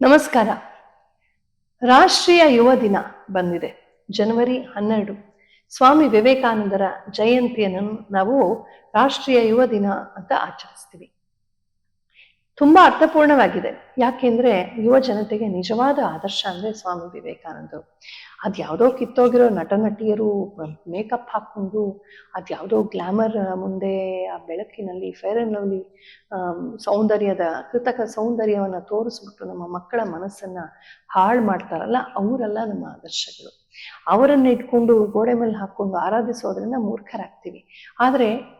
ನಮಸ್ಕಾರ. ರಾಷ್ಟ್ರೀಯ ಯುವ ದಿನ ಬಂದಿದೆ. ಜನವರಿ ಹನ್ನೆರಡು. ಸ್ವಾಮಿ ವಿವೇಕಾನಂದರ ಜಯಂತಿಯನ್ನು ನಾವು ರಾಷ್ಟ್ರೀಯ ಯುವ ದಿನ ಅಂತ ಆಚರಿಸ್ತೀವಿ. ತುಂಬಾ ಅರ್ಥಪೂರ್ಣವಾಗಿದೆ. ಯಾಕೆಂದ್ರೆ ಯುವ ಜನತೆಗೆ ನಿಜವಾದ ಆದರ್ಶ ಅಂದ್ರೆ ಸ್ವಾಮಿ ವಿವೇಕಾನಂದರು. ಅದ್ಯಾವುದೋ ಕಿತ್ತೋಗಿರೋ ನಟ ನಟಿಯರು ಮೇಕಪ್ ಹಾಕೊಂಡು ಅದ್ಯಾವುದೋ ಗ್ಲಾಮರ್ ಮುಂದೆ ಆ ಬೆಳಕಿನಲ್ಲಿ, ಫೇರ್ ಅಂಡ್ ಲವ್ಲಿ ಸೌಂದರ್ಯದ ಕೃತಕ ಸೌಂದರ್ಯವನ್ನ ತೋರಿಸ್ಬಿಟ್ಟು ನಮ್ಮ ಮಕ್ಕಳ ಮನಸ್ಸನ್ನ ಹಾಳು ಮಾಡ್ತಾರಲ್ಲ, ಅವರೆಲ್ಲ ನಮ್ಮ ಆದರ್ಶಗಳು. ಅವರನ್ನ ಇಟ್ಕೊಂಡು ಗೋಡೆ ಮೇಲೆ ಹಾಕೊಂಡು ಆರಾಧಿಸೋದ್ರಿಂದ ಮೂರ್ಖರಾಗ್ತೀವಿ. ಆದ್ರೆ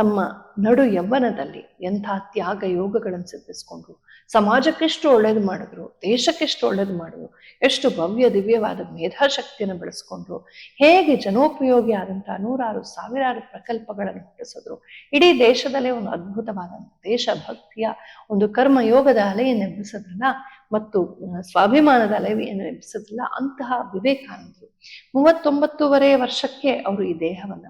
ತಮ್ಮ ನಡು ಯವ್ವನದಲ್ಲಿ ಎಂಥ ತ್ಯಾಗ ಯೋಗಗಳನ್ನು ಸಿದ್ಧಿಸ್ಕೊಂಡ್ರು. ಸಮಾಜಕ್ಕೆಷ್ಟು ಒಳ್ಳೇದು ಮಾಡಿದ್ರು, ದೇಶಕ್ಕೆಷ್ಟು ಒಳ್ಳೇದು ಮಾಡಿದ್ರು, ಎಷ್ಟು ಭವ್ಯ ದಿವ್ಯವಾದ ಮೇಧಾಶಕ್ತಿಯನ್ನು ಬೆಳೆಸ್ಕೊಂಡ್ರು, ಹೇಗೆ ಜನೋಪಯೋಗಿ ಆದಂತಹ ನೂರಾರು ಸಾವಿರಾರು ಪ್ರಕಲ್ಪಗಳನ್ನು ಹುಟ್ಟಿಸಿದ್ರು ಇಡೀ ದೇಶದಲ್ಲೇ ಒಂದು ಅದ್ಭುತವಾದ ದೇಶಭಕ್ತಿಯ ಒಂದು ಕರ್ಮಯೋಗದ ಅಲೆಯನ್ನು ಎಬ್ಬಿಸೋದ್ರಲ್ಲ ಮತ್ತು ಸ್ವಾಭಿಮಾನದ ಅಲೆಯನ್ನು ಎಬ್ಬಿಸೋದ್ರಲ್ಲ ಅಂತಹ ವಿವೇಕಾನಂದರು. ಮೂವತ್ತೊಂಬತ್ತೂವರೆ ವರ್ಷಕ್ಕೆ ಅವರು ಈ ದೇಹವನ್ನು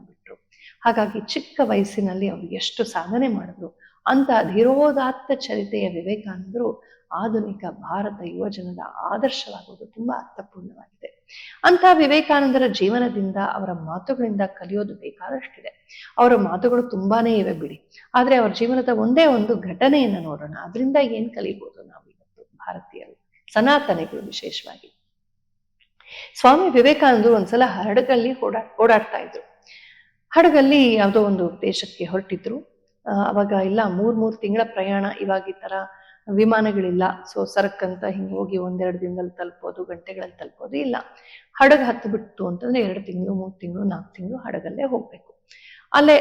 ಹಾಗಾಗಿ ಚಿಕ್ಕ ವಯಸ್ಸಿನಲ್ಲಿ ಅವರು ಎಷ್ಟು ಸಾಧನೆ ಮಾಡಿದ್ರು, ಅಂತ ಧೀರೋದಾತ್ತ ಚರಿತೆಯ ವಿವೇಕಾನಂದರು ಆಧುನಿಕ ಭಾರತ ಯುವಜನದ ಆದರ್ಶವಾಗುವುದು ತುಂಬಾ ಅರ್ಥಪೂರ್ಣವಾಗಿದೆ. ಅಂತ ವಿವೇಕಾನಂದರ ಜೀವನದಿಂದ ಅವರ ಮಾತುಗಳಿಂದ ಕಲಿಯೋದು ಬೇಕಾದಷ್ಟಿದೆ. ಅವರ ಮಾತುಗಳು ತುಂಬಾನೇ ಇವೆ ಬಿಡಿ. ಆದ್ರೆ ಅವರ ಜೀವನದ ಒಂದೇ ಒಂದು ಘಟನೆಯನ್ನ ನೋಡೋಣ. ಅದರಿಂದ ಏನ್ ಕಲಿಬಹುದು ನಾವು ಇವತ್ತು ಭಾರತೀಯರು ಸನಾತನಗಳು ವಿಶೇಷವಾಗಿ. ಸ್ವಾಮಿ ವಿವೇಕಾನಂದರು ಒಂದ್ಸಲ ಹರಡಗಲ್ಲಿ ಓಡಾ, ಓಡಾಡ್ತಾ ಇದ್ರು. ಹಡಗಲ್ಲಿ ಯಾವುದೋ ಒಂದು ದೇಶಕ್ಕೆ ಹೊರಟಿದ್ರು. ಅವಾಗ ಇಲ್ಲ, ಮೂರ್, ಮೂರು ತಿಂಗಳ ಪ್ರಯಾಣ ಇವಾಗ ಈ ತರ ವಿಮಾನಗಳಿಲ್ಲ. ಸೊ ಸರಕ್ಕಂತ ಹಿಂಗೆ ಹೋಗಿ ಒಂದೆರಡು ದಿನದಲ್ಲಿ ತಲುಪೋದು, ಗಂಟೆಗಳಲ್ಲಿ ತಲುಪೋದು ಇಲ್ಲ. ಹಡಗ ಹತ್ತು ಬಿಟ್ಟು ಅಂತಂದ್ರೆ ಎರಡು ತಿಂಗಳು, ಮೂರು ತಿಂಗಳು, ನಾಲ್ಕು ತಿಂಗಳು ಹಡಗಲ್ಲೇ ಹೋಗ್ಬೇಕು. ಅಲ್ಲೇ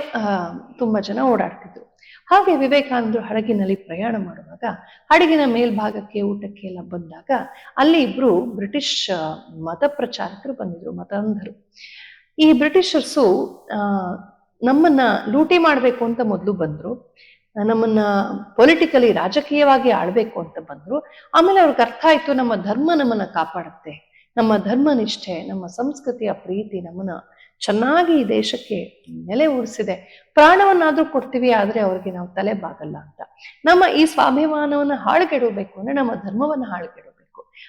ತುಂಬಾ ಜನ ಓಡಾಡ್ತಿದ್ರು. ಹಾಗೆ ವಿವೇಕಾನಂದರು ಹಡಗಿನಲ್ಲಿ ಪ್ರಯಾಣ ಮಾಡುವಾಗ ಹಡಗಿನ ಮೇಲ್ಭಾಗಕ್ಕೆ ಊಟಕ್ಕೆ ಎಲ್ಲ ಬಂದಾಗ ಅಲ್ಲಿ ಇಬ್ರು ಬ್ರಿಟಿಷ್ ಮತ ಪ್ರಚಾರಕರು ಬಂದಿದ್ರು, ಮತಾಂಧರು. ಈ ಬ್ರಿಟಿಷರ್ಸು ನಮ್ಮನ್ನ ಲೂಟಿ ಮಾಡಬೇಕು ಅಂತ ಮೊದಲು ಬಂದ್ರು. ನಮ್ಮನ್ನ ಪೊಲಿಟಿಕಲಿ ರಾಜಕೀಯವಾಗಿ ಆಳ್ಬೇಕು ಅಂತ ಬಂದ್ರು. ಆಮೇಲೆ ಅವ್ರಿಗೆ ಅರ್ಥ ಆಯ್ತು, ನಮ್ಮ ಧರ್ಮ ನಮ್ಮನ್ನ ಕಾಪಾಡುತ್ತೆ. ನಮ್ಮ ಧರ್ಮ ನಿಷ್ಠೆ ನಮ್ಮ ಸಂಸ್ಕೃತಿಯ ಪ್ರೀತಿ ನಮ್ಮನ್ನ ಚೆನ್ನಾಗಿ ಈ ದೇಶಕ್ಕೆ ನೆಲೆ ಉಳಿಸಿದೆ. ಪ್ರಾಣವನ್ನಾದ್ರೂ ಕೊಡ್ತೀವಿ, ಆದ್ರೆ ಅವ್ರಿಗೆ ನಾವು ತಲೆ ಬಾಗಲ್ಲ ಅಂತ. ನಮ್ಮ ಈ ಸ್ವಾಭಿಮಾನವನ್ನ ಹಾಳುಗೆಡಬೇಕು ಅಂದ್ರೆ ನಮ್ಮ ಧರ್ಮವನ್ನ ಹಾಳುಗೆಡಬೇಕು.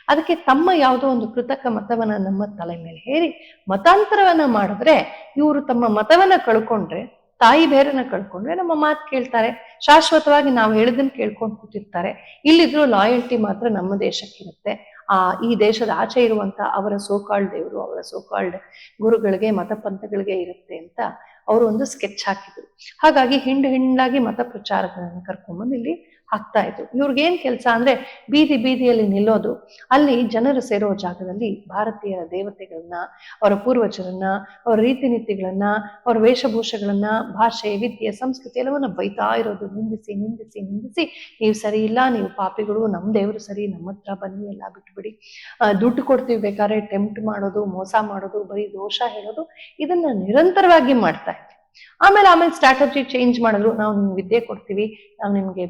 ಅದಕ್ಕೆ ತಮ್ಮ ಯಾವುದೋ ಒಂದು ಕೃತಕ ಮತವನ್ನ ನಮ್ಮ ತಲೆ ಮೇಲೆ ಹೇರಿ, ಮತಾಂತರವನ್ನ ಮಾಡಿದ್ರೆ ಇವರು ತಮ್ಮ ಮತವನ್ನ ಕಳ್ಕೊಂಡ್ರೆ, ತಾಯಿ ಬೇರನ್ನ ಕಳ್ಕೊಂಡ್ರೆ ನಮ್ಮ ಮಾತು ಕೇಳ್ತಾರೆ. ಶಾಶ್ವತವಾಗಿ ನಾವು ಹೇಳಿದನ್ ಕೇಳ್ಕೊಂಡು ಕೂತಿರ್ತಾರೆ. ಇಲ್ಲಿದ್ರು ಲಾಯಲ್ಟಿ ಮಾತ್ರ ನಮ್ಮ ದೇಶಕ್ಕಿರುತ್ತೆ. ಆ, ಈ ದೇಶದ ಆಚೆ ಇರುವಂತ ಅವರ ಸೋಕಾಲ್ಡ್ ದೇವರು, ಅವರ ಸೋಕಾಲ್ಡ್ ಗುರುಗಳಿಗೆ, ಮತಪಂಥಗಳಿಗೆ ಇರುತ್ತೆ ಅಂತ ಅವರು ಒಂದು ಸ್ಕೆಚ್ ಹಾಕಿದ್ರು. ಹಾಗಾಗಿ ಹಿಂಡು ಹಿಂಡಾಗಿ ಮತ ಪ್ರಚಾರಗಳನ್ನು ಕರ್ಕೊಂಡ್ಬಂದು ಇಲ್ಲಿ ಹಾಕ್ತಾ ಇತ್ತು ಇವ್ರಿಗೇನ್ ಕೆಲಸ ಅಂದ್ರೆ ಬೀದಿ ಬೀದಿಯಲ್ಲಿ ನಿಲ್ಲೋದು. ಅಲ್ಲಿ ಜನರು ಸೇರೋ ಜಾಗದಲ್ಲಿ ಭಾರತೀಯರ ದೇವತೆಗಳನ್ನ, ಅವರ ಪೂರ್ವಜರನ್ನ, ಅವರ ರೀತಿ ನೀತಿಗಳನ್ನ ಅವರ ವೇಷಭೂಷಗಳನ್ನ, ಭಾಷೆ, ವಿದ್ಯೆ, ಸಂಸ್ಕೃತಿ ಎಲ್ಲವನ್ನ ಬೈತಾ ಇರೋದು. ನಿಂದಿಸಿ ನಿಂದಿಸಿ ನಿಂದಿಸಿ ನೀವು ಸರಿ ಇಲ್ಲ, ನೀವು ಪಾಪಿಗಳು ನಮ್ಮ ದೇವರು ಸರಿ, ನಮ್ಮ ಹತ್ರ ಬನ್ನಿ ಎಲ್ಲ ಬಿಟ್ಬಿಡಿ. ದುಡ್ಡು ಕೊಡ್ತೀವಿ ಬೇಕಾದ್ರೆ ಟೆಂಪ್ಟ್ ಮಾಡೋದು, ಮೋಸ ಮಾಡೋದು, ಬರೀ ದೋಷ ಹೇಳೋದು, ಇದನ್ನ ನಿರಂತರವಾಗಿ ಮಾಡ್ತಾ ಇದ್ವಿ ಆಮೇಲೆ ಆಮೇಲೆ ಸ್ಟ್ರಾಟಜಿ ಚೇಂಜ್ ಮಾಡಿದ್ರು. ನಾವು ನಿಮ್ಗೆ ವಿದ್ಯೆ ಕೊಡ್ತೀವಿ. ನಾವು ನಿಮ್ಗೆ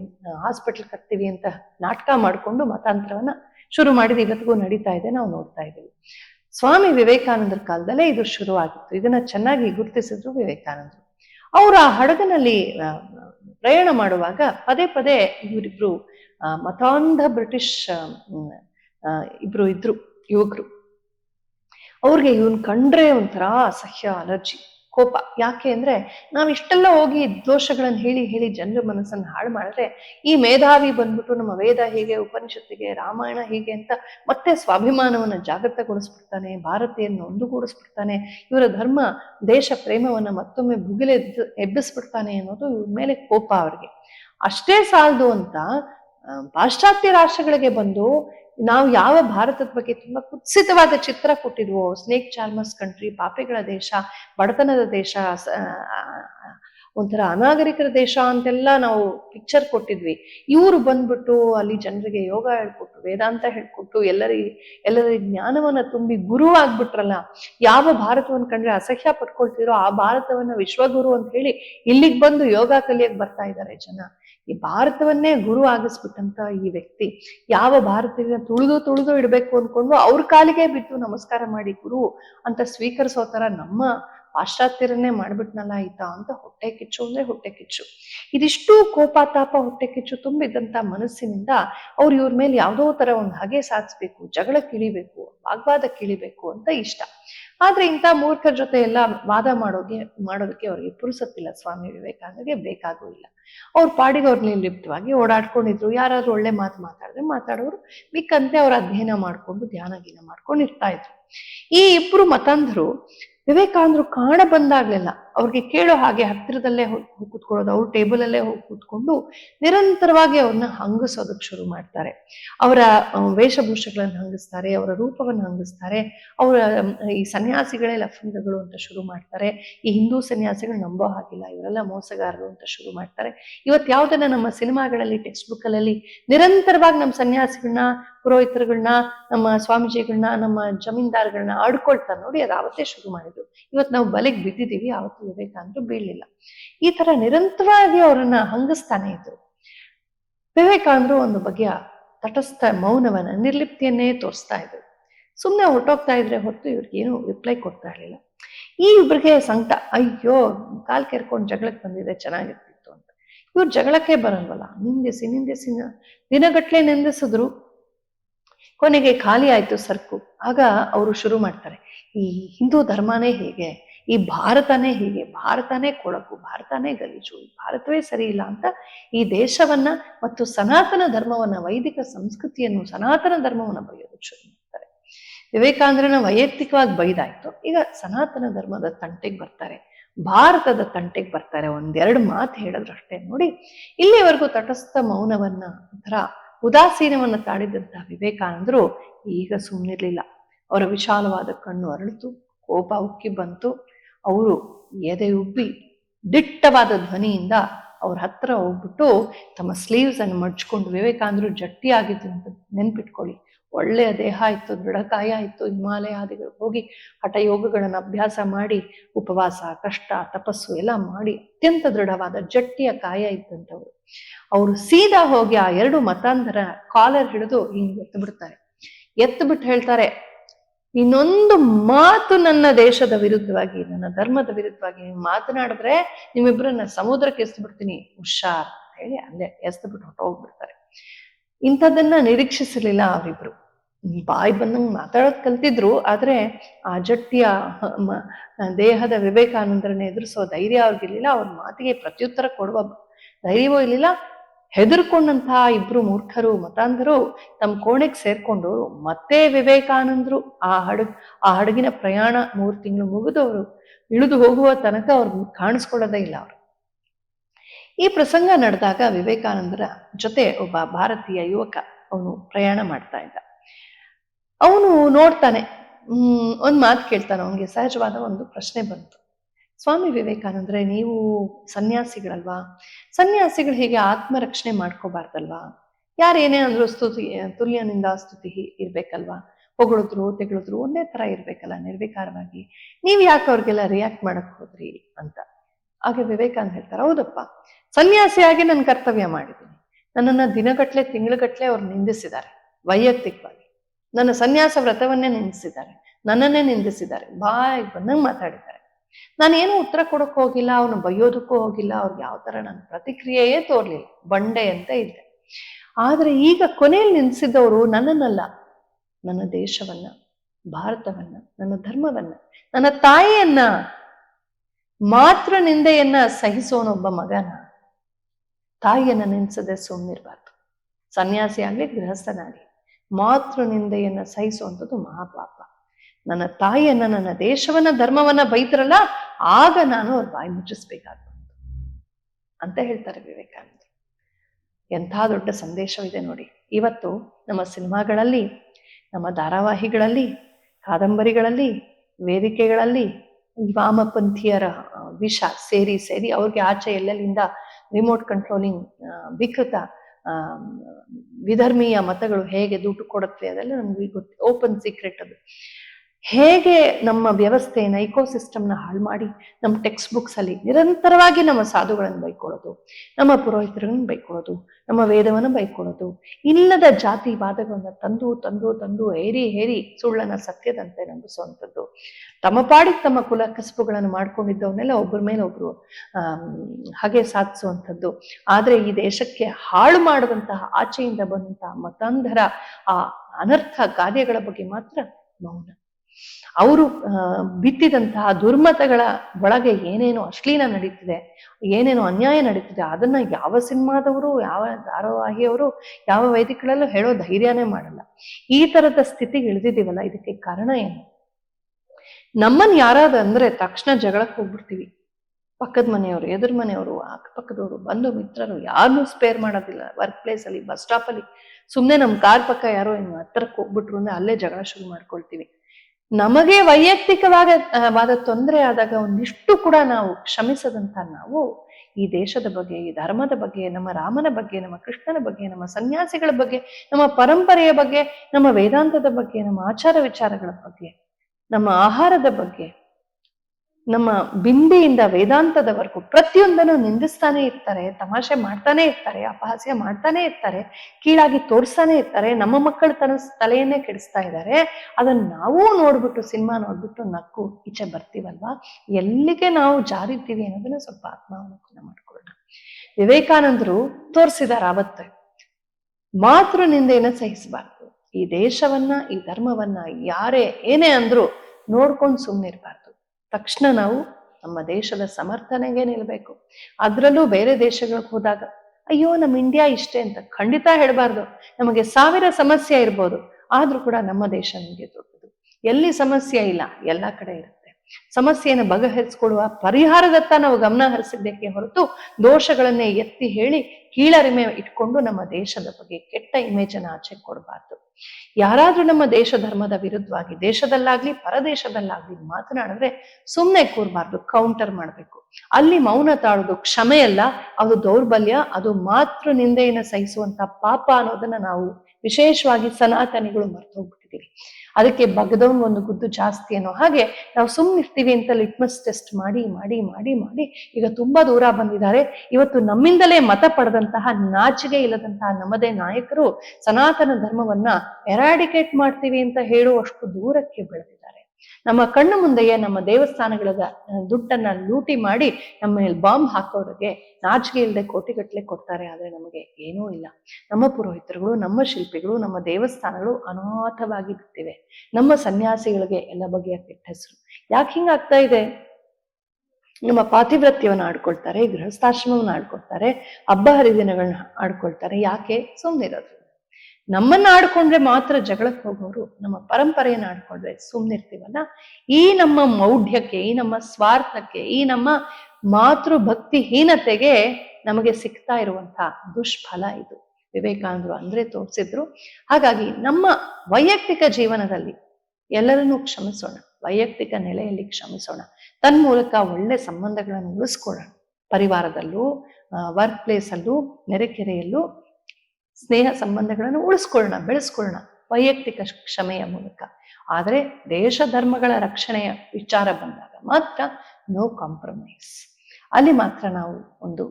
ಹಾಸ್ಪಿಟಲ್ ಕಟ್ತೀವಿ ಅಂತ ನಾಟಕ ಮಾಡಿಕೊಂಡು ಮತಾಂತರವನ್ನ ಶುರು ಮಾಡಿದ ಇವತ್ತಿಗೂ ನಡೀತಾ ಇದೆ. ನಾವು ನೋಡ್ತಾ ಇದ್ದೀವಿ. ಸ್ವಾಮಿ ವಿವೇಕಾನಂದರ ಕಾಲದಲ್ಲೇ ಇದು ಶುರುವಾಗಿತ್ತು. ಇದನ್ನ ಚೆನ್ನಾಗಿ ಗುರುತಿಸಿದ್ರು ವಿವೇಕಾನಂದರು. ಅವರು ಹಡಗನಲ್ಲಿ ಪ್ರಯಾಣ ಮಾಡುವಾಗ ಪದೇ ಪದೇ ಇವರಿಬ್ರು ಮತಾಂಧ ಬ್ರಿಟಿಷ್ ಇಬ್ರು ಇದ್ರು, ಯುವಕರು. ಅವ್ರಿಗೆ ಇವನ್ ಕಂಡ್ರೆ ಒಂಥರ ಅಸಹ್ಯ, ಅಲರ್ಜಿ. ಕೋಪ. ಯಾಕೆ ಅಂದ್ರೆ ನಾವ್ ಇಷ್ಟೆಲ್ಲ ಹೋಗಿ ದೋಷಗಳನ್ನ ಹೇಳಿ ಹೇಳಿ ಜನರ ಮನಸ್ಸನ್ನ ಹಾಳು ಮಾಡಿದ್ರೆ ಈ ಮೇಧಾವಿ ಬಂದ್ಬಿಟ್ಟು ನಮ್ಮ ವೇದ ಹೀಗೆ, ಉಪನಿಷತ್ತಿಗೆ, ರಾಮಾಯಣ ಹೀಗೆ ಅಂತ ಮತ್ತೆ ಸ್ವಾಭಿಮಾನವನ್ನ ಜಾಗೃತಗೊಳಿಸ್ಬಿಡ್ತಾನೆ ಭಾರತೀಯರನ್ನ ಒಂದುಗೂಡಿಸ್ಬಿಡ್ತಾನೆ, ಇವರ ಧರ್ಮ, ದೇಶ ಪ್ರೇಮವನ್ನ ಮತ್ತೊಮ್ಮೆ ಭುಗಿಲೆದ್ದು ಎಬ್ಬಿಸ್ಬಿಡ್ತಾನೆ ಅನ್ನೋದು ಇವ್ರ ಮೇಲೆ ಕೋಪ ಅವ್ರಿಗೆ. ಅಷ್ಟೇ ಸಾಲದು ಅಂತ ಪಾಶ್ಚಾತ್ಯ ರಾಷ್ಟ್ರಗಳಿಗೆ ಬಂದು ನಾವು ಯಾವ ಭಾರತದ ಬಗ್ಗೆ ತುಂಬಾ ಕುತ್ಸಿತವಾದ ಚಿತ್ರ ಕೊಟ್ಟಿದ್ವೋ, ಸ್ನೇಕ್ ಚಾರ್ಮಸ್ ಕಂಟ್ರಿ, ಪಾಪೆಗಳ ದೇಶ, ಬಡತನದ ದೇಶ ಒಂಥರ ಅನಾಗರಿಕರ ದೇಶ ಅಂತೆಲ್ಲ ನಾವು ಪಿಕ್ಚರ್ ಕೊಟ್ಟಿದ್ವಿ. ಇವರು ಬಂದ್ಬಿಟ್ಟು ಅಲ್ಲಿ ಜನರಿಗೆ ಯೋಗ ಹೇಳ್ಕೊಟ್ಟು, ವೇದಾಂತ ಹೇಳ್ಕೊಟ್ಟು ಎಲ್ಲರಿಗೆ ಎಲ್ಲರಿಗೆ ಜ್ಞಾನವನ್ನ ತುಂಬಿ ಗುರು ಆಗ್ಬಿಟ್ರಲ್ಲ, ಯಾವ ಭಾರತವನ್ನು ಕಂಡ್ರೆ ಅಸಹ್ಯ ಪಟ್ಕೊಳ್ತಿರೋ ಆ ಭಾರತವನ್ನ ವಿಶ್ವಗುರು ಅಂತ ಹೇಳಿ ಇಲ್ಲಿಗೆ ಬಂದು ಯೋಗ ಕಲಿಯಕ್ ಬರ್ತಾ ಇದ್ದಾರೆ ಜನ. ಈ ಭಾರತವನ್ನೇ ಗುರು ಆಗಿಸ್ಬಿಟ್ಟಂತ ಈ ವ್ಯಕ್ತಿ ಯಾವ ಭಾರತೀಯ ತುಳಿದು ತುಳಿದು ಇಡಬೇಕು ಅನ್ಕೊಂಡು ಅವ್ರ ಕಾಲಿಗೆ ಬಿಟ್ಟು ನಮಸ್ಕಾರ ಮಾಡಿ ಗುರು ಅಂತ ಸ್ವೀಕರಿಸೋ ತರ ನಮ್ಮ ಪಾಶ್ಚಾತ್ಯರನ್ನೇ ಮಾಡ್ಬಿಟ್ನಲ್ಲ ಆಯ್ತಾ ಅಂತ ಹೊಟ್ಟೆ ಕಿಚ್ಚು ಅಂದ್ರೆ ಹೊಟ್ಟೆ ಕಿಚ್ಚು. ಇದಿಷ್ಟು ಕೋಪ ತಾಪ ಹೊಟ್ಟೆ ಕಿಚ್ಚು ತುಂಬಿದ್ದಂತ ಮನಸ್ಸಿನಿಂದ ಅವ್ರು ಇವ್ರ ಮೇಲೆ ಯಾವುದೋ ತರ ಒಂದು ಹಗೆ ಸಾಧಿಸ್ಬೇಕು, ಜಗಳ ಕಿಳಿಬೇಕು, ವಾಗ್ವಾದ ಕಿಳಿಬೇಕು ಅಂತ ಇಷ್ಟ. ಆದ್ರೆ ಇಂಥ ಮೂರ್ಖರ ಜೊತೆ ಎಲ್ಲ ವಾದ ಮಾಡೋಕೆ, ಮಾಡೋದಕ್ಕೆ ಅವ್ರಿಗೆ ಪುರುಸತ್ತಿಲ್ಲ ಸ್ವಾಮಿ ವಿವೇಕಾನಂದಗೆ ಬೇಕಾಗೂ ಇಲ್ಲ. ಅವ್ರ ಪಾಡಿಗೆ ಅವ್ರ ನಿರ್ಲಿಪ್ತವಾಗಿ ಓಡಾಡ್ಕೊಂಡಿದ್ರು. ಯಾರಾದ್ರೂ ಒಳ್ಳೆ ಮಾತು ಮಾತಾಡಿದ್ರೆ ಮಾತಾಡೋರು ಮಿಕ್ಕಂತೆ ಅವ್ರ ಅಧ್ಯಯನ ಮಾಡ್ಕೊಂಡು ಧ್ಯಾನ ಗೀನ ಮಾಡ್ಕೊಂಡು ಇರ್ತಾ ಇದ್ರು. ಈ ಇಬ್ರು ಮತಾಂಧರು ವಿವೇಕಾನಂದರು ಕಾಣ ಬಂದಾಗ್ಲೆಲ್ಲ ಅವ್ರಿಗೆ ಕೇಳೋ ಹಾಗೆ ಹತ್ತಿರದಲ್ಲೇ ಹೋಗಿ ಕೂತ್ಕೊಳ್ಳೋದು. ಅವ್ರ ಟೇಬಲ್ ಅಲ್ಲೇ ಹೋಗಿ ಕೂತ್ಕೊಂಡು ನಿರಂತರವಾಗಿ ಅವ್ರನ್ನ ಹಂಗಿಸೋದಕ್ಕೆ ಶುರು ಮಾಡ್ತಾರೆ. ಅವರ ವೇಷಭೂಷಗಳನ್ನು ಹಂಗಿಸ್ತಾರೆ, ಅವರ ರೂಪವನ್ನು ಹಂಗಿಸ್ತಾರೆ, ಅವರ ಈ ಸನ್ಯಾಸಿಗಳೇ ಲಫಂಗಗಳು ಅಂತ ಶುರು ಮಾಡ್ತಾರೆ. ಈ ಹಿಂದೂ ಸನ್ಯಾಸಿಗಳು ನಂಬೋ ಹಾಗಿಲ್ಲ, ಇವರೆಲ್ಲ ಮೋಸಗಾರರು ಅಂತ ಶುರು ಮಾಡ್ತಾರೆ. ಇವತ್ತು ಯಾವ್ದನ್ನ ನಮ್ಮ ಸಿನಿಮಾಗಳಲ್ಲಿ, ಟೆಕ್ಸ್ಟ್ ಬುಕ್ಕಲ್ಲಿ ನಿರಂತರವಾಗಿ ನಮ್ಮ ಸನ್ಯಾಸಿಗಳನ್ನ ಪುರೋಹಿತರುಗಳನ್ನ ನಮ್ಮ ಸ್ವಾಮೀಜಿಗಳನ್ನ ನಮ್ಮ ಜಮೀನ್ದಾರ್ಗಳನ್ನ ಆಡ್ಕೊಳ್ತಾರೆ ನೋಡಿ ಅದು ಅವತ್ತೇ ಶುರು ಮಾಡಿದ್ರು. ಇವತ್ತು ನಾವು ಬಲೆಗೆ ಬಿದ್ದಿದ್ದೀವಿ, ಆವತ್ತು ವಿವೇಕಾನಂದರು ಬೀಳಲಿಲ್ಲ. ಈ ತರ ನಿರಂತರವಾಗಿ ಅವರನ್ನ ಹಂಗಿಸ್ತಾನೆ ಇದ್ರು. ವಿವೇಕಾನಂದರು ಒಂದು ಬಗೆಯ ತಟಸ್ಥ ಮೌನವನ್ನ, ನಿರ್ಲಿಪ್ತಿಯನ್ನೇ ತೋರಿಸ್ತಾ ಇದ್ರು. ಸುಮ್ಮನೆ ಹೊರಟೋಗ್ತಾ ಇದ್ರೆ ಹೊರತು ಇವ್ರಿಗೆ ಏನು ರಿಪ್ಲೈ ಕೊಡ್ತಾ ಇರಲಿಲ್ಲ. ಈ ಇಬ್ಬರಿಗೆ ಸಂಕಟ, ಅಯ್ಯೋ, ಕಾಲ್ ಕೆರ್ಕೊಂಡು ಜಗಳಕ್ಕೆ ಬಂದಿದೆ, ಚೆನ್ನಾಗಿರ್ತಿತ್ತು ಅಂತ. ಇವ್ರು ಜಗಳಕ್ಕೆ ಬರಲ್ವಲ್ಲ, ನಿಂದಿಸಿ ನಿಂದಿಸಿ ದಿನಗಟ್ಲೆ ನಿಂದಿಸಿದ್ರು. ಕೊನೆಗೆ ಖಾಲಿ ಆಯ್ತು ಸರ್ಕು. ಆಗ ಅವರು ಶುರು ಮಾಡ್ತಾರೆ, ಈ ಹಿಂದೂ ಧರ್ಮನೇ ಹೇಗೆ? ಈ ಭಾರತನೇ ಹೀಗೆ, ಭಾರತನೇ ಕೊಳಕು, ಭಾರತನೇ ಗಲೀಜು ಭಾರತವೇ ಸರಿ ಇಲ್ಲ ಅಂತ ಈ ದೇಶವನ್ನ ಮತ್ತು ಸನಾತನ ಧರ್ಮವನ್ನ, ವೈದಿಕ ಸಂಸ್ಕೃತಿಯನ್ನು ಸನಾತನ ಧರ್ಮವನ್ನ ಬೈಯೋದಕ್ಕೆ ಶುರು ಮಾಡ್ತಾರೆ. ವಿವೇಕಾನಂದರನ್ನ ವೈಯಕ್ತಿಕವಾಗಿ ಬೈದಾಯ್ತು. ಈಗ ಸನಾತನ ಧರ್ಮದ ತಂಟೆಗೆ ಬರ್ತಾರೆ, ಭಾರತದ ತಂಟೆಗೆ ಬರ್ತಾರೆ. ಒಂದೆರಡು ಮಾತು ಹೇಳಿದ್ರಷ್ಟೇ ನೋಡಿ, ಇಲ್ಲಿವರೆಗೂ ತಟಸ್ಥ ಮೌನವನ್ನ ಒಂಥರ ಉದಾಸೀನವನ್ನ ತಾಳಿದಂತ ವಿವೇಕಾನಂದರು ಈಗ ಸುಮ್ಮನಿರ್ಲಿಲ್ಲ ಅವರ ವಿಶಾಲವಾದ ಕಣ್ಣು ಅರಳಿತು, ಕೋಪ ಉಕ್ಕಿ ಬಂತು. ಅವರು ಎದೆ ಉಬ್ಬಿ ದಿಟ್ಟವಾದ ಧ್ವನಿಯಿಂದ ಅವ್ರ ಹತ್ರ ಹೋಗ್ಬಿಟ್ಟು ತಮ್ಮ ಸ್ಲೀವ್ಸ್ ಅನ್ನು ಮಡ್ಚ್ಕೊಂಡು ವಿವೇಕಾನಂದರು ಜಟ್ಟಿ ಅಂತ ನೆನ್ಪಿಟ್ಕೊಳ್ಳಿ. ಒಳ್ಳೆಯ ದೇಹ ಇತ್ತು ದೃಢಕಾಯ ಇತ್ತು ಹಿಮಾಲಯಾದಿಗಳು ಹೋಗಿ ಹಠ ಹಠಯೋಗಗಳನ್ನು ಅಭ್ಯಾಸ ಮಾಡಿ, ಉಪವಾಸ, ಕಷ್ಟ, ತಪಸ್ಸು ಎಲ್ಲ ಮಾಡಿ ಅತ್ಯಂತ ದೃಢವಾದ ಜಟ್ಟಿಯ ಕಾಯ ಇದ್ದಂಥವ್ರು. ಅವರು ಸೀದಾ ಹೋಗಿ ಆ ಎರಡು ಮತಾಂಧರ ಕಾಲರ್ ಹಿಡಿದು ಹಿಂಗೆ ಎತ್ತು ಬಿಡ್ತಾರೆ ಹೇಳ್ತಾರೆ ಇನ್ನೊಂದು ಮಾತು ನನ್ನ ದೇಶದ ವಿರುದ್ಧವಾಗಿ, ನನ್ನ ಧರ್ಮದ ವಿರುದ್ಧವಾಗಿ ನೀವು ಮಾತನಾಡಿದ್ರೆ ನಿಮ್ಮಿಬ್ಬರನ್ನ ಸಮುದ್ರಕ್ಕೆ ಎಸ್ದು ಬಿಡ್ತೀನಿ. ಹುಷಾರ್ ಅಂತ ಹೇಳಿ ಅಲ್ಲೇ ಎಸ್ದು ಬಿಟ್ಟು ಹೊಟ್ಟೋಗ್ಬಿಡ್ತಾರೆ ಇಂಥದ್ದನ್ನ ನಿರೀಕ್ಷಿಸಲಿಲ್ಲ ಅವರಿಬ್ರು. ಬಾಯಿ ಬಂದಂಗೆ ಮಾತಾಡೋದ್ ಕಲ್ತಿದ್ರು, ಆದ್ರೆ ಆ ಜಟ್ಟಿಯ ದೇಹದ ವಿವೇಕಾನಂದರನ್ನ ಎದುರಿಸೋ ಧೈರ್ಯ ಅವ್ರಿಗಿರ್ಲಿಲ್ಲ. ಅವ್ರ ಮಾತಿಗೆ ಪ್ರತ್ಯುತ್ತರ ಕೊಡುವ ಧೈರ್ಯವೂ ಇರ್ಲಿಲ್ಲ. ಹೆದರ್ಕೊಂಡಂತಹ ಇಬ್ರು ಮೂರ್ಖರು, ಮತಾಂಧರು ತಮ್ಮ ಕೋಣೆಗೆ ಸೇರ್ಕೊಂಡು ಮತ್ತೆ ವಿವೇಕಾನಂದರು ಆ ಹಡಗ್ ಆ ಹಡಗಿನ ಪ್ರಯಾಣ ಮೂರು ತಿಂಗಳು ಮುಗಿದವರು ಇಳಿದು ಹೋಗುವ ತನಕ ಅವ್ರು ಕಾಣಿಸ್ಕೊಳ್ಳೋದೇ ಇಲ್ಲ ಅವರು. ಈ ಪ್ರಸಂಗ ನಡೆದಾಗ ವಿವೇಕಾನಂದರ ಜೊತೆ ಒಬ್ಬ ಭಾರತೀಯ ಯುವಕ ಅವನು ಪ್ರಯಾಣ ಮಾಡ್ತಾ ಇದ್ದ. ಅವನು ನೋಡ್ತಾನೆ, ಹ್ಮ್, ಒಂದ್ ಮಾತು ಕೇಳ್ತಾನೆ, ಅವನಿಗೆ ಸಹಜವಾದ ಒಂದು ಪ್ರಶ್ನೆ ಬಂತು. ಸ್ವಾಮಿ ವಿವೇಕಾನಂದ್ರೆ ನೀವು ಸನ್ಯಾಸಿಗಳಲ್ವಾ? ಸನ್ಯಾಸಿಗಳು ಹೀಗೆ ಆತ್ಮರಕ್ಷಣೆ ಮಾಡ್ಕೋಬಾರ್ದಲ್ವಾ? ಯಾರೇನೇ ಅಂದ್ರು ಸ್ತುತಿ, ತುಲ್ಯನಿಂದ ಸ್ತುತಿ ಇರ್ಬೇಕಲ್ವಾ? ಹೊಗಳಿದ್ರು, ತೆಗಳಿದ್ರು ಒಂದೇ ತರ ಇರ್ಬೇಕಲ್ಲ ನಿರ್ವಿಕಾರವಾಗಿ. ನೀವ್ ಯಾಕೆ ಅವ್ರಿಗೆಲ್ಲ ರಿಯಾಕ್ಟ್ ಮಾಡಕ್ ಹೋದ್ರಿ ಅಂತ. ಹಾಗೆ ವಿವೇಕಾನಂದ ಹೇಳ್ತಾರೆ, ಹೌದಪ್ಪ. ಸನ್ಯಾಸಿಯಾಗಿ ನನ್ನ ಕರ್ತವ್ಯ ಮಾಡಿದ್ದೀನಿ. ನನ್ನನ್ನ ದಿನಗಟ್ಲೆ, ತಿಂಗಳಗಟ್ಲೆ ಅವ್ರು ನಿಂದಿಸಿದ್ದಾರೆ, ವೈಯಕ್ತಿಕವಾಗಿ. ನನ್ನ ಸನ್ಯಾಸ ವ್ರತವನ್ನೇ ನಿಂದಿಸಿದ್ದಾರೆ, ನನ್ನನ್ನೇ ನಿಂದಿಸಿದ್ದಾರೆ. ಬಾಯ್ ಬಂದಂಗೆ ಮಾತಾಡಿದ್ದಾರೆ. ನಾನೇನು ಉತ್ತರ ಕೊಡಕ್ ಹೋಗಿಲ್ಲ, ಅವನು ಬೈಯೋದಕ್ಕೂ ಹೋಗಿಲ್ಲ ಅವ್ರಿಗೆ ಯಾವ ತರ ನನ್ನ ಪ್ರತಿಕ್ರಿಯೆಯೇ ತೋರ್ಲಿಲ್ಲ. ಬಂಡೆ ಅಂತ ಇದ್ದೆ. ಆದ್ರೆ ಈಗ ಕೊನೆಯಲ್ಲಿ ನಿಲ್ಸಿದವರು ನನ್ನನ್ನಲ್ಲ. ನನ್ನ ದೇಶವನ್ನ, ಭಾರತವನ್ನ, ನನ್ನ ಧರ್ಮವನ್ನ, ನನ್ನ ತಾಯಿಯನ್ನ ಮಾತ್ರ ನಿಂದೆಯನ್ನ ಸಹಿಸೋನೊಬ್ಬ ಮಗನ ತಾಯಿಯನ್ನ ನೆನ್ಸದೆ ಸುಮ್ಮನಿರ್ಬಾರ್ದು ಸನ್ಯಾಸಿ ಆಗ್ಲಿ, ಗೃಹಸ್ಥನಾಗ್ಲಿ ಮಾತೃ ನಿಂದೆಯನ್ನ ಸಹಿಸುವಂಥದ್ದು ಮಹಾಪಾಪ. ನನ್ನ ತಾಯಿಯನ್ನ, ನನ್ನ ದೇಶವನ್ನ, ಧರ್ಮವನ್ನ ಬೈದ್ರಲ್ಲ, ಆಗ ನಾನು ಅವ್ರ ಬಾಯಿ ಮುಚ್ಚಿಸ್ಬೇಕಾಗ್ತದೆ ಅಂತ ಹೇಳ್ತಾರೆ ವಿವೇಕಾನಂದ ಎಂಥ ದೊಡ್ಡ ಸಂದೇಶವಿದೆ ನೋಡಿ. ಇವತ್ತು ನಮ್ಮ ಸಿನಿಮಾಗಳಲ್ಲಿ, ನಮ್ಮ ಧಾರಾವಾಹಿಗಳಲ್ಲಿ, ಕಾದಂಬರಿಗಳಲ್ಲಿ, ವೇದಿಕೆಗಳಲ್ಲಿ ವಾಮಪಂಥೀಯರ ವಿಷ ಸೇರಿ ಸೇರಿ ಅವ್ರಿಗೆ ಆಚೆ ಎಲ್ಲೆಲ್ಲಿಂದ ರಿಮೋಟ್ ಕಂಟ್ರೋಲಿಂಗ್ ವಿಕೃತ ವಿಧರ್ಮೀಯ ಮತಗಳು ಹೇಗೆ ದುಡ್ಡು ಕೊಡುತ್ತೆ ಅದೆಲ್ಲ ನಮ್ಗೆ ಗೊತ್ತು ಓಪನ್ ಸೀಕ್ರೆಟ್ ಅದು. ಹೇಗೆ ನಮ್ಮ ವ್ಯವಸ್ಥೆಯನ್ನ ಇಕೋಸಿಸ್ಟಮ್ನ ಹಾಳು ಮಾಡಿ ನಮ್ಮ ಟೆಕ್ಸ್ಟ್ ಬುಕ್ಸ್ ಅಲ್ಲಿ ನಿರಂತರವಾಗಿ ನಮ್ಮ ಸಾಧುಗಳನ್ನು ಬೈಕೊಳ್ಳೋದು, ನಮ್ಮ ಪುರೋಹಿತರನ್ನು ಬೈಕೊಳ್ಳೋದು, ನಮ್ಮ ವೇದವನ್ನು ಬೈಕೊಳ್ಳೋದು, ಇಲ್ಲದ ಜಾತಿ ವಾದಗಳನ್ನ ತಂದು ತಂದು ತಂದು ಹೇರಿ ಹೇರಿ ಸುಳ್ಳನ್ನ ಸತ್ಯದಂತೆ ನಂಬಿಸುವಂಥದ್ದು. ತಮ್ಮ ಪಾಡಿಗೆ ತಮ್ಮ ಕುಲ ಕಸಬುಗಳನ್ನು ಮಾಡ್ಕೊಂಡಿದ್ದವನ್ನೆಲ್ಲ ಒಬ್ಬರ ಮೇಲೆ ಒಬ್ರು ಹಾಗೆ ಸಾಧಿಸುವಂಥದ್ದು. ಆದರೆ ಈ ದೇಶಕ್ಕೆ ಹಾಳು ಮಾಡುವಂತಹ ಆಚೆಯಿಂದ ಬಂದಂತಹ ಮತಾಂಧರ, ಆ ಅನರ್ಥ ಕಾರ್ಯಗಳ ಬಗ್ಗೆ ಮಾತ್ರ ಮೌನ. ಅವರು ಬಿತ್ತಿದಂತಹ ದುರ್ಮತಗಳ ಒಳಗೆ ಏನೇನು ಅಶ್ಲೀಲ ನಡೀತಿದೆ, ಏನೇನು ಅನ್ಯಾಯ ನಡೀತಿದೆ, ಅದನ್ನ ಯಾವ ಸಿನಿಮಾದವರು, ಯಾವ ಧಾರಾವಾಹಿಯವರು, ಯಾವ ವೇದಿಕೆಗಳಲ್ಲೂ ಹೇಳೋ ಧೈರ್ಯನೇ ಮಾಡಲ್ಲ. ಈ ತರದ ಸ್ಥಿತಿಗೆ ಇಳಿದಿದ್ದೀವಲ್ಲ, ಇದಕ್ಕೆ ಕಾರಣ ಏನು? ನಮ್ಮನ್ ಯಾರಾದ ಅಂದ್ರೆ ತಕ್ಷಣ ಜಗಳಕ್ಕೆ ಹೋಗ್ಬಿಡ್ತೀವಿ. ಪಕ್ಕದ ಮನೆಯವರು, ಎದುರು ಮನೆಯವರು, ಅಕ್ಕಪಕ್ಕದವರು ಬಂದು ಮಿತ್ರರು ಯಾರನ್ನೂ ಸ್ಪೇರ್ ಮಾಡೋದಿಲ್ಲ. ವರ್ಕ್ ಪ್ಲೇಸ್ ಅಲ್ಲಿ ಬಸ್ ಸ್ಟಾಪ್ ಅಲ್ಲಿ. ಸುಮ್ನೆ ನಮ್ ಕಾರ್ ಪಕ್ಕ ಯಾರೋ ಇನ್ನು ಹತ್ರಕ್ಕೆ ಹೋಗ್ಬಿಟ್ರು ಅಂದ್ರೆ ಅಲ್ಲೇ ಜಗಳ ಶುರು ಮಾಡ್ಕೊಳ್ತೀವಿ. ನಮಗೆ ವೈಯಕ್ತಿಕವಾದ ವಾದ ತೊಂದರೆ ಆದಾಗ ಒಂದಿಷ್ಟು ಕೂಡ ನಾವು ಕ್ಷಮಿಸದಂತ ನಾವು ಈ ದೇಶದ ಬಗ್ಗೆ, ಈ ಧರ್ಮದ ಬಗ್ಗೆ, ನಮ್ಮ ರಾಮನ ಬಗ್ಗೆ, ನಮ್ಮ ಕೃಷ್ಣನ ಬಗ್ಗೆ, ನಮ್ಮ ಸನ್ಯಾಸಿಗಳ ಬಗ್ಗೆ, ನಮ್ಮ ಪರಂಪರೆಯ ಬಗ್ಗೆ, ನಮ್ಮ ವೇದಾಂತದ ಬಗ್ಗೆ, ನಮ್ಮ ಆಚಾರ ವಿಚಾರಗಳ ಬಗ್ಗೆ, ನಮ್ಮ ಆಹಾರದ ಬಗ್ಗೆ ನಮ್ಮ ಬಿಂಬಿಯಿಂದ ವೇದಾಂತದವರೆಗೂ ಪ್ರತಿಯೊಂದನ್ನು ನಿಂದಿಸ್ತಾನೆ ಇರ್ತಾರೆ, ತಮಾಷೆ ಮಾಡ್ತಾನೆ ಇರ್ತಾರೆ, ಅಪಹಾಸ್ಯ ಮಾಡ್ತಾನೆ ಇರ್ತಾರೆ, ಕೀಳಾಗಿ ತೋರಿಸ್ತಾನೆ ಇರ್ತಾರೆ, ನಮ್ಮ ಮಕ್ಕಳ ತನ ತಲೆಯನ್ನೇ ಕೆಡಿಸ್ತಾ ಇದ್ದಾರೆ. ಅದನ್ನ ನಾವು ನೋಡ್ಬಿಟ್ಟು, ಸಿನಿಮಾ ನೋಡ್ಬಿಟ್ಟು ನಕ್ಕು, ಈಚೆ ಬರ್ತೀವಲ್ವಾ? ಎಲ್ಲಿಗೆ ನಾವು ಜಾರಿದ್ದೀವಿ ಅನ್ನೋದನ್ನ ಸ್ವಲ್ಪ ಆತ್ಮಾವಲೋಕನ ಮಾಡ್ಕೊಳ್ಳೋಣ. ವಿವೇಕಾನಂದರು ತೋರಿಸಿದಾರ ಅವತ್ತು ಮಾತೃ ನಿಂದೆಯನ್ನ ಸಹಿಸಬಾರ್ದು. ಈ ದೇಶವನ್ನ, ಈ ಧರ್ಮವನ್ನ, ಯಾರೇ, ಏನೇ ಅಂದ್ರು ನೋಡ್ಕೊಂಡು ಸುಮ್ಮನಿರ್ಬಾರ್ದು ತಕ್ಷಣ ನಾವು ನಮ್ಮ ದೇಶದ ಸಮರ್ಥನೆಗೆ ನಿಲ್ಬೇಕು. ಅದ್ರಲ್ಲೂ ಬೇರೆ ದೇಶಗಳಿಗೆ ಹೋದಾಗ, ಅಯ್ಯೋ, ನಮ್ಮ ಇಂಡಿಯಾ ಇಷ್ಟೇ ಅಂತ ಖಂಡಿತ ಹೇಳಬಾರ್ದು. ನಮಗೆ ಸಾವಿರ ಸಮಸ್ಯೆ ಇರ್ಬೋದು. ಆದ್ರೂ ಕೂಡ ನಮ್ಮ ದೇಶ ನಮಗೆ ದೊಡ್ಡದು. ಎಲ್ಲಿ ಸಮಸ್ಯೆ ಇಲ್ಲ, ಎಲ್ಲ ಕಡೆ ಇರುತ್ತೆ. ಸಮಸ್ಯೆಯನ್ನು ಬಗೆಹರಿಸಿಕೊಳ್ಳುವ ಪರಿಹಾರದತ್ತ ನಾವು ಗಮನ ಹರಿಸಬೇಕೆ ಹೊರತು ದೋಷಗಳನ್ನೇ ಎತ್ತಿ ಹೇಳಿ ಕೀಳರಿಮೆ ಇಟ್ಕೊಂಡು ನಮ್ಮ ದೇಶದ ಬಗ್ಗೆ ಕೆಟ್ಟ ಇಮೇಜ್ ಆಚೆ ಕೊಡಬಾರ್ದು. ಯಾರಾದ್ರೂ ನಮ್ಮ ದೇಶ ಧರ್ಮದ ವಿರುದ್ಧವಾಗಿ ದೇಶದಲ್ಲಾಗ್ಲಿ ಪರದೇಶದಲ್ಲಾಗ್ಲಿ ಮಾತನಾಡಿದ್ರೆ ಸುಮ್ಮನೆ ಕೂರ್ಬಾರ್ದು ಕೌಂಟರ್ ಮಾಡಬೇಕು. ಅಲ್ಲಿ ಮೌನ ತಾಳೋದು ಕ್ಷಮೆ ಅಲ್ಲ ಅದು ದೌರ್ಬಲ್ಯ, ಅದು ಮಾತೃ ನಿಂದೆಯನ್ನು ಸಹಿಸುವಂತ ಪಾಪ ಅನ್ನೋದನ್ನ ನಾವು ವಿಶೇಷವಾಗಿ ಸನಾತನಿಗಳು ಮರೆತು ಹೋಗ್ಬಿಟ್ಟಿದೀವಿ ಅದಕ್ಕೆ ಬಗದವನ್ ಒಂದು ಗುದ್ದು ಜಾಸ್ತಿ ಅನ್ನೋ ಹಾಗೆ ನಾವು ಸುಮ್ಮನಿರ್ತೀವಿ ಅಂತ ಲಿಟ್ಮಸ್ ಟೆಸ್ಟ್ ಮಾಡಿ ಮಾಡಿ ಮಾಡಿ ಮಾಡಿ ಈಗ ತುಂಬಾ ದೂರ ಬಂದಿದ್ದಾರೆ. ಇವತ್ತು ನಮ್ಮಿಂದಲೇ ಮತ ಪಡೆದಂತಹ ನಾಚಿಗೆ ಇಲ್ಲದಂತಹ ನಮ್ಮದೇ ನಾಯಕರು ಸನಾತನ ಧರ್ಮವನ್ನ ಎರಾಡಿಕೇಟ್ ಮಾಡ್ತೀವಿ ಅಂತ ಹೇಳುವಷ್ಟು ದೂರಕ್ಕೆ ಬೆಳೆದಿದ್ದಾರೆ. ನಮ್ಮ ಕಣ್ಣು ಮುಂದೆಯೇ ನಮ್ಮ ದೇವಸ್ಥಾನಗಳ ದುಡ್ಡನ್ನ ಲೂಟಿ ಮಾಡಿ ನಮ್ಮ ಮೇಲೆ ಬಾಂಬ್ ಹಾಕೋರಿಗೆ ನಾಚಿಕೆ ಇಲ್ಲದೆ ಕೋಟಿಗಟ್ಟಲೆ ಕೊಡ್ತಾರೆ. ಆದ್ರೆ ನಮಗೆ ಏನೂ ಇಲ್ಲ. ನಮ್ಮ ಪುರೋಹಿತರುಗಳು, ನಮ್ಮ ಶಿಲ್ಪಿಗಳು, ನಮ್ಮ ದೇವಸ್ಥಾನಗಳು ಅನಾಥವಾಗಿ ಬಿಟ್ಟಿವೆ. ನಮ್ಮ ಸನ್ಯಾಸಿಗಳಿಗೆ ಎಲ್ಲ ಬಗೆಯ ಕೆಟ್ಟ ಹೆಸರು. ಯಾಕೆ ಹಿಂಗಾಗ್ತಾ ಇದೆ? ನಮ್ಮ ಪಾತಿವ್ರತ್ಯವನ್ನು ಆಡ್ಕೊಳ್ತಾರೆ, ಗೃಹಸ್ಥಾಶ್ರಮವನ್ನು ಆಡ್ಕೊಳ್ತಾರೆ ಹಬ್ಬ ಹರಿದಿನಗಳನ್ನ ಆಡ್ಕೊಳ್ತಾರೆ. ಯಾಕೆ? ಸುಮ್ಮನಿರೋದು ನಮ್ಮನ್ನ ಆಡ್ಕೊಂಡ್ರೆ ಮಾತ್ರ ಜಗಳಕ್ಕೆ ಹೋಗೋರು, ನಮ್ಮ ಪರಂಪರೆಯನ್ನ ಆಡ್ಕೊಂಡ್ರೆ ಸುಮ್ಮನಿರ್ತೀವಲ್ಲ ಈ ನಮ್ಮ ಮೌಢ್ಯಕ್ಕೆ, ಈ ನಮ್ಮ ಸ್ವಾರ್ಥಕ್ಕೆ, ಈ ನಮ್ಮ ಮಾತೃ ಭಕ್ತಿಹೀನತೆಗೆ ನಮಗೆ ಸಿಗ್ತಾ ಇರುವಂತಹ ದುಷ್ಫಲ ಇದು. ವಿವೇಕಾನಂದರು ಅಂದ್ರೆ ತೋರಿಸಿದ್ರು. ಹಾಗಾಗಿ ನಮ್ಮ ವೈಯಕ್ತಿಕ ಜೀವನದಲ್ಲಿ ಎಲ್ಲರನ್ನೂ ಕ್ಷಮಿಸೋಣ, ವೈಯಕ್ತಿಕ ನೆಲೆಯಲ್ಲಿ ಕ್ಷಮಿಸೋಣ. ತನ್ಮೂಲಕ ಒಳ್ಳೆ ಸಂಬಂಧಗಳನ್ನು ಉಳಿಸ್ಕೊಳ್ಳೋಣ. ಪರಿವಾರದಲ್ಲೂ ವರ್ಕ್ ಪ್ಲೇಸಲ್ಲೂ ನೆರೆಕೆರೆಯಲ್ಲೂ ಸ್ನೇಹ ಸಂಬಂಧಗಳನ್ನು ಉಳಿಸ್ಕೊಳ್ಳೋಣ, ಬೆಳೆಸ್ಕೊಳ್ಳೋಣ, ವೈಯಕ್ತಿಕ ಕ್ಷಮೆಯ ಮೂಲಕ. ಆದರೆ ದೇಶ ಧರ್ಮಗಳ ರಕ್ಷಣೆಯ ವಿಚಾರ ಬಂದಾಗ ಮಾತ್ರ ನೋ ಕಾಂಪ್ರಮೈಸ್ ಅಲ್ಲಿ ಮಾತ್ರ ನಾವು ಒಂದು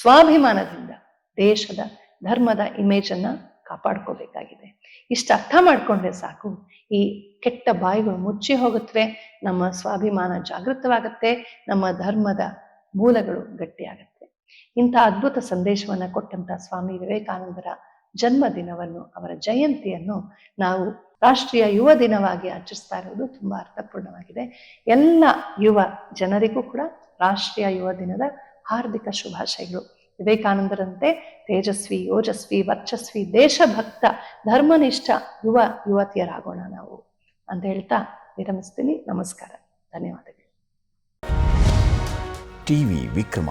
ಸ್ವಾಭಿಮಾನದಿಂದ ದೇಶದ ಧರ್ಮದ ಇಮೇಜ್ ಅನ್ನ ಕಾಪಾಡ್ಕೋಬೇಕಾಗಿದೆ. ಇಷ್ಟು ಅರ್ಥ ಮಾಡ್ಕೊಂಡ್ರೆ ಸಾಕು, ಈ ಕೆಟ್ಟ ಬಾಯಿಗಳು ಮುಚ್ಚಿ ಹೋಗುತ್ತವೆ, ನಮ್ಮ ಸ್ವಾಭಿಮಾನ ಜಾಗೃತವಾಗುತ್ತೆ, ನಮ್ಮ ಧರ್ಮದ ಮೂಲಗಳು ಗಟ್ಟಿಯಾಗತ್ತೆ. ಇಂಥ ಅದ್ಭುತ ಸಂದೇಶವನ್ನ ಕೊಟ್ಟಂತ ಸ್ವಾಮಿ ವಿವೇಕಾನಂದರ ಜನ್ಮದಿನವನ್ನು, ಅವರ ಜಯಂತಿಯನ್ನು ನಾವು ರಾಷ್ಟ್ರೀಯ ಯುವ ದಿನವಾಗಿ ಆಚರಿಸ್ತಾ ಇರೋದು ತುಂಬಾ ಅರ್ಥಪೂರ್ಣವಾಗಿದೆ. ಎಲ್ಲ ಯುವ ಜನರಿಗೂ ಕೂಡ ರಾಷ್ಟ್ರೀಯ ಯುವ ದಿನದ ಹಾರ್ದಿಕ ಶುಭಾಶಯಗಳು. ವಿವೇಕಾನಂದರಂತೆ ತೇಜಸ್ವಿ ಯೋಜಸ್ವಿ ವರ್ಚಸ್ವಿ, ದೇಶಭಕ್ತ, ಧರ್ಮನಿಷ್ಠ ಯುವ ಯುವತಿಯರಾಗೋಣ ನಾವು ಅಂತ ಹೇಳ್ತಾ ವಿರಮಿಸ್ತೀನಿ. ನಮಸ್ಕಾರ. ಧನ್ಯವಾದಗಳು. ಟಿವಿ ವಿಕ್ರಮ.